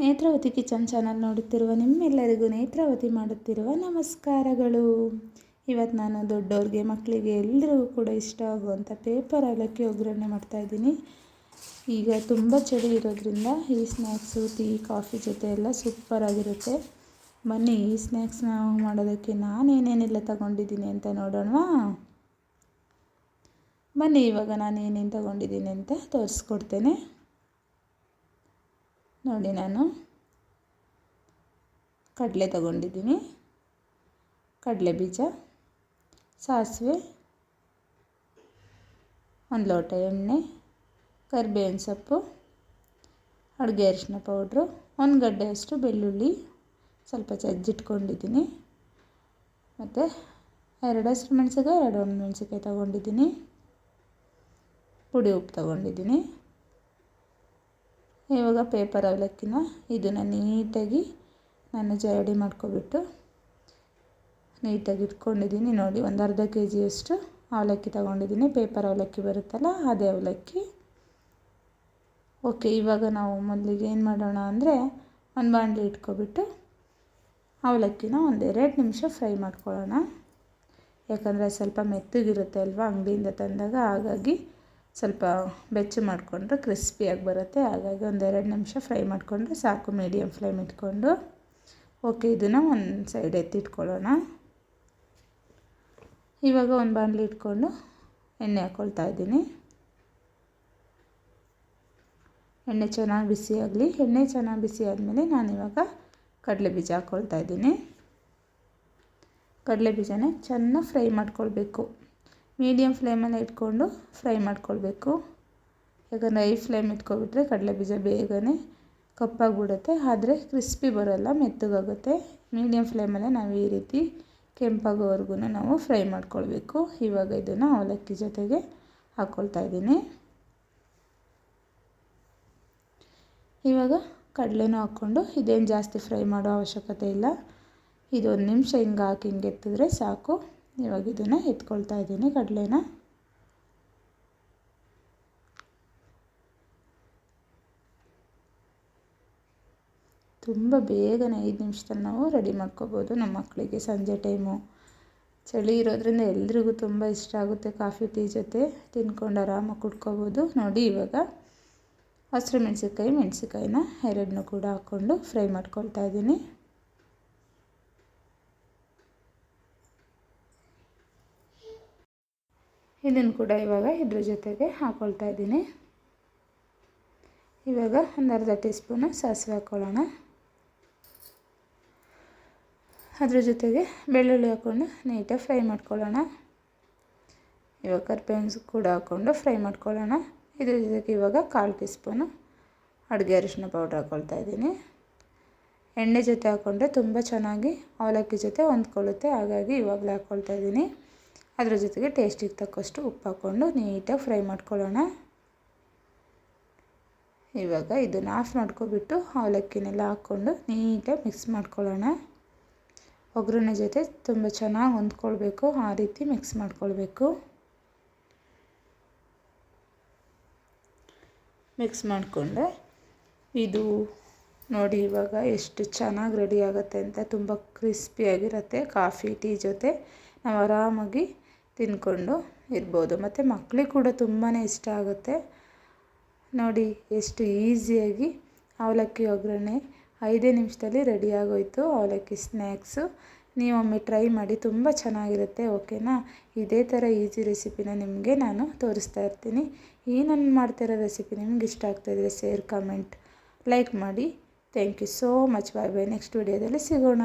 Netravati kitchen channel ನೋಡುತ್ತಿರುವ ನಿಮ್ಮೆಲ್ಲರಿಗೂ ನೇತ್ರಾವತಿ ಮಾಡುತ್ತಿರುವ ನಮಸ್ಕಾರಗಳು. ಇವತ್ತು ನಾನು ದೊಡ್ಡವ್ರಿಗೆ ಮಕ್ಕಳಿಗೆ ಎಲ್ಲರಿಗೂ ಕೂಡ ಇಷ್ಟ ಆಗುವಂಥ ಪೇಪರ್ ಅವಲಕ್ಕಿ ಒಗ್ಗರಣೆ ಮಾಡ್ತಾಯಿದ್ದೀನಿ ಈಗ ತುಂಬ ಚಳಿ ಇರೋದ್ರಿಂದ ಈ ಸ್ನ್ಯಾಕ್ಸು ಟೀ ಕಾಫಿ ಜೊತೆ ಎಲ್ಲ ಸೂಪರಾಗಿರುತ್ತೆ ಬನ್ನಿ, ಈ ಸ್ನ್ಯಾಕ್ಸ್ನ ಮಾಡೋದಕ್ಕೆ ನಾನೇನೇನೆಲ್ಲ ತಗೊಂಡಿದ್ದೀನಿ ಅಂತ ನೋಡೋಣವಾ? ಬನ್ನಿ, ಇವಾಗ ನಾನು ಏನೇನು ತಗೊಂಡಿದ್ದೀನಿ ಅಂತ ತೋರಿಸ್ಕೊಡ್ತೇನೆ. ನೋಡಿ ನಾನು ಕಡಲೆ ತಗೊಂಡಿದ್ದೀನಿ. ಕಡಲೆ ಬೀಜ, ಸಾಸಿವೆ ಒಂದು ಲೋಟ ಎಣ್ಣೆ, ಕರಿಬೇವಿನ ಸೊಪ್ಪು, ಅಡುಗೆ ಅರಿಶಿನ ಪೌಡ್ರು, ಒಂದು ಗಡ್ಡೆಯಷ್ಟು ಬೆಳ್ಳುಳ್ಳಿ ಸ್ವಲ್ಪ ಚಜ್ಜಿಟ್ಕೊಂಡಿದ್ದೀನಿ. ಮತ್ತು ಎರಡು ಹಸಿರು ಮೆಣಸಿಕಾಯಿ ಎರಡು ಒಂದು ಮೆಣಸಿಕಾಯಿ ತೊಗೊಂಡಿದ್ದೀನಿ. ಪುಡಿ ಉಪ್ಪು ತೊಗೊಂಡಿದ್ದೀನಿ. ಇವಾಗ ಪೇಪರ್ ಅವಲಕ್ಕಿನ ಇದನ್ನು ನೀಟಾಗಿ ನಾನು ಜರಡಿ ಮಾಡ್ಕೊಬಿಟ್ಟು ನೀಟಾಗಿ ಇಟ್ಕೊಂಡಿದ್ದೀನಿ. ನೋಡಿ, ಒಂದು ಅರ್ಧ ಕೆ ಜಿಯಷ್ಟು ಅವಲಕ್ಕಿ ತಗೊಂಡಿದ್ದೀನಿ. ಪೇಪರ್ ಅವಲಕ್ಕಿ ಬರುತ್ತಲ್ಲ, ಅದೇ ಅವಲಕ್ಕಿ. ಓಕೆ ಇವಾಗ ನಾವು ಮೊದಲಿಗೆ ಏನು ಮಾಡೋಣ ಅಂದರೆ ಒಂದು ಬಾಣಲಿ ಇಟ್ಕೊಬಿಟ್ಟು ಅವಲಕ್ಕಿನ ಒಂದು ಎರಡು ನಿಮಿಷ ಫ್ರೈ ಮಾಡ್ಕೊಳ್ಳೋಣ. ಯಾಕಂದರೆ ಸ್ವಲ್ಪ ಮೆತ್ತಗಿರುತ್ತೆ ಅಲ್ವಾ, ಅಂಗಡಿಯಿಂದ ತಂದಾಗ ಹಾಗಾಗಿ ಸ್ವಲ್ಪ ಬೆಚ್ಚ ಮಾಡಿಕೊಂಡ್ರೆ ಕ್ರಿಸ್ಪಿಯಾಗಿ ಬರುತ್ತೆ. ಹಾಗಾಗಿ ಒಂದೆರಡು ನಿಮಿಷ ಫ್ರೈ ಮಾಡಿಕೊಂಡ್ರೆ ಸಾಕು. ಮೀಡಿಯಮ್ ಫ್ಲೇಮ್ ಇಟ್ಕೊಂಡು. ಓಕೆ ಇದನ್ನು ಒಂದು ಸೈಡ್ ಎತ್ತಿಟ್ಕೊಳ್ಳೋಣ ಇವಾಗ ಒಂದು ಬಾಣಲಿ ಇಟ್ಕೊಂಡು ಎಣ್ಣೆ ಹಾಕ್ಕೊಳ್ತಾ ಇದ್ದೀನಿ. ಎಣ್ಣೆ ಚೆನ್ನಾಗಿ ಬಿಸಿ ಆಗಲಿ. ಎಣ್ಣೆ ಚೆನ್ನಾಗಿ ಬಿಸಿ ಆದಮೇಲೆ ನಾನಿವಾಗ ಕಡಲೆ ಬೀಜ ಹಾಕ್ಕೊಳ್ತಾ ಇದ್ದೀನಿ. ಕಡಲೆ ಬೀಜನೇ ಚೆನ್ನಾಗಿ ಫ್ರೈ ಮಾಡ್ಕೊಳ್ಬೇಕು. ಮೀಡಿಯಮ್ ಫ್ಲೇಮಲ್ಲೇ ಇಟ್ಕೊಂಡು ಫ್ರೈ ಮಾಡ್ಕೊಳ್ಬೇಕು. ಯಾಕಂದರೆ ಐ ಫ್ಲೇಮ್ ಇಟ್ಕೊಬಿಟ್ರೆ ಕಡಲೆಬೀಜ ಬೇಗನೆ ಕಪ್ಪಾಗಿಬಿಡುತ್ತೆ. ಆದರೆ ಕ್ರಿಸ್ಪಿ ಬರೋಲ್ಲ, ಮೆತ್ತಗಾಗುತ್ತೆ. ಮೀಡಿಯಮ್ ಫ್ಲೇಮಲ್ಲೇ ನಾವು ಈ ರೀತಿ ಕೆಂಪಾಗೋವರೆಗೂ ನಾವು ಫ್ರೈ ಮಾಡ್ಕೊಳ್ಬೇಕು. ಇವಾಗ ಇದನ್ನು ಅವಲಕ್ಕಿ ಜೊತೆಗೆ ಹಾಕ್ಕೊಳ್ತಾ ಇದ್ದೀನಿ. ಇವಾಗ ಕಡಲೆನೂ ಹಾಕ್ಕೊಂಡು ಇದೇನು ಜಾಸ್ತಿ ಫ್ರೈ ಮಾಡೋ ಅವಶ್ಯಕತೆ ಇಲ್ಲ. ಇದೊಂದು ನಿಮಿಷ ಹಿಂಗೆ ಹಾಕಿ ಹಿಂಗೆ ಎತ್ತಿದ್ರೆ ಸಾಕು. ಇವಾಗ ಇದನ್ನು ಎತ್ಕೊಳ್ತಾ ಇದ್ದೀನಿ, ಕಡಲೆನ. ತುಂಬ ಬೇಗನೆ ಐದು ನಿಮಿಷದಲ್ಲಿ ನಾವು ರೆಡಿ ಮಾಡ್ಕೋಬೋದು ನಮ್ಮ ಮಕ್ಕಳಿಗೆ ಸಂಜೆ ಟೈಮು ಚಳಿ ಇರೋದ್ರಿಂದ ಎಲ್ರಿಗೂ ತುಂಬ ಇಷ್ಟ ಆಗುತ್ತೆ ಕಾಫಿ, ಟೀ ಜೊತೆ ತಿನ್ಕೊಂಡು ಆರಾಮಾಗಿ ಕುಡ್ಕೋಬೋದು. ನೋಡಿ ಇವಾಗ ಹಸಿರು ಮೆಣಸಿನ್ಕಾಯಿ, ಮೆಣಸಿನ್ಕಾಯಿನ ಎರಡನ್ನೂ ಕೂಡ ಹಾಕ್ಕೊಂಡು ಫ್ರೈ ಮಾಡ್ಕೊಳ್ತಾ ಇದ್ದೀನಿ. ಇದನ್ನು ಕೂಡ ಇವಾಗ ಇದ್ರ ಜೊತೆಗೆ ಹಾಕ್ಕೊಳ್ತಾ ಇದ್ದೀನಿ. ಇವಾಗ ಒಂದು ಅರ್ಧ ಟೀ ಸಾಸಿವೆ ಹಾಕ್ಕೊಳ್ಳೋಣ ಅದ್ರ ಜೊತೆಗೆ ಬೆಳ್ಳುಳ್ಳಿ ಹಾಕ್ಕೊಂಡು ನೀಟಾಗಿ ಫ್ರೈ ಮಾಡ್ಕೊಳ್ಳೋಣ. ಇವಾಗ ಕರ್ಬೇವಿನ ಕೂಡ ಹಾಕ್ಕೊಂಡು ಫ್ರೈ ಮಾಡ್ಕೊಳ್ಳೋಣ. ಇದ್ರ ಜೊತೆಗೆ ಇವಾಗ ಕಾಲು ಟೀ ಸ್ಪೂನು ಅಡುಗೆ ಅರಿಶಿನ ಪೌಡ್ರ್ ಹಾಕ್ಕೊಳ್ತಾ ಇದ್ದೀನಿ. ಎಣ್ಣೆ ಜೊತೆ ಹಾಕ್ಕೊಂಡ್ರೆ ತುಂಬ ಚೆನ್ನಾಗಿ ಅವಲಕ್ಕಿ ಜೊತೆ ಹೊಂದ್ಕೊಳ್ಳುತ್ತೆ. ಹಾಗಾಗಿ ಇವಾಗಲೇ ಹಾಕ್ಕೊಳ್ತಾ ಇದ್ದೀನಿ. ಅದರ ಜೊತೆಗೆ ಟೇಸ್ಟಿಗೆ ತಕ್ಕಷ್ಟು ಉಪ್ಪು ಹಾಕ್ಕೊಂಡು ನೀಟಾಗಿ ಫ್ರೈ ಮಾಡ್ಕೊಳ್ಳೋಣ. ಇವಾಗ ಇದನ್ನು ಆಫ್ ಮಾಡ್ಕೊಬಿಟ್ಟು ಅವಲಕ್ಕಿನೆಲ್ಲ ಹಾಕ್ಕೊಂಡು ನೀಟಾಗಿ ಮಿಕ್ಸ್ ಮಾಡ್ಕೊಳ್ಳೋಣ. ಒಗ್ಗರಣೆ ಜೊತೆ ತುಂಬ ಚೆನ್ನಾಗಿ ಹೊಂದ್ಕೊಳ್ಬೇಕು, ಆ ರೀತಿ ಮಿಕ್ಸ್ ಮಾಡ್ಕೊಳ್ಬೇಕು. ಮಿಕ್ಸ್ ಮಾಡಿಕೊಂಡೆ. ಇದು ನೋಡಿ ಇವಾಗ ಎಷ್ಟು ಚೆನ್ನಾಗಿ ರೆಡಿ ಆಗುತ್ತೆ ಅಂತ ತುಂಬ ಕ್ರಿಸ್ಪಿಯಾಗಿರುತ್ತೆ ಕಾಫಿ, ಟೀ ಜೊತೆ. ನಾವು ಆರಾಮಾಗಿ ತಿಂದ್ಕೊಂಡು ಇರ್ಬೋದು. ಮತ್ತು ಮಕ್ಕಳಿಗೆ ಕೂಡ ತುಂಬಾ ಇಷ್ಟ ಆಗುತ್ತೆ. ನೋಡಿ, ಎಷ್ಟು ಈಸಿಯಾಗಿ ಅವಲಕ್ಕಿ ಒಗ್ಗರಣೆ ಐದೇ ನಿಮಿಷದಲ್ಲಿ ರೆಡಿಯಾಗೋಯಿತು ಅವಲಕ್ಕಿ ಸ್ನ್ಯಾಕ್ಸು ನೀವೊಮ್ಮೆ ಟ್ರೈ ಮಾಡಿ ತುಂಬ ಚೆನ್ನಾಗಿರುತ್ತೆ ಓಕೆನಾ ಇದೇ ಥರ ಈಸಿ ರೆಸಿಪಿನ ನಿಮಗೆ ನಾನು ತೋರಿಸ್ತಾ ಇರ್ತೀನಿ. ಈ ನಾನು ಮಾಡ್ತಿರೋ ರೆಸಿಪಿ ನಿಮ್ಗೆ ಇಷ್ಟ ಆಗ್ತಾಯಿದ್ರೆ ಶೇರ್ ಕಮೆಂಟ್ ಲೈಕ್ ಮಾಡಿ. Thank you so much bye bye next ವಿಡಿಯೋದಲ್ಲಿ ಸಿಗೋಣ.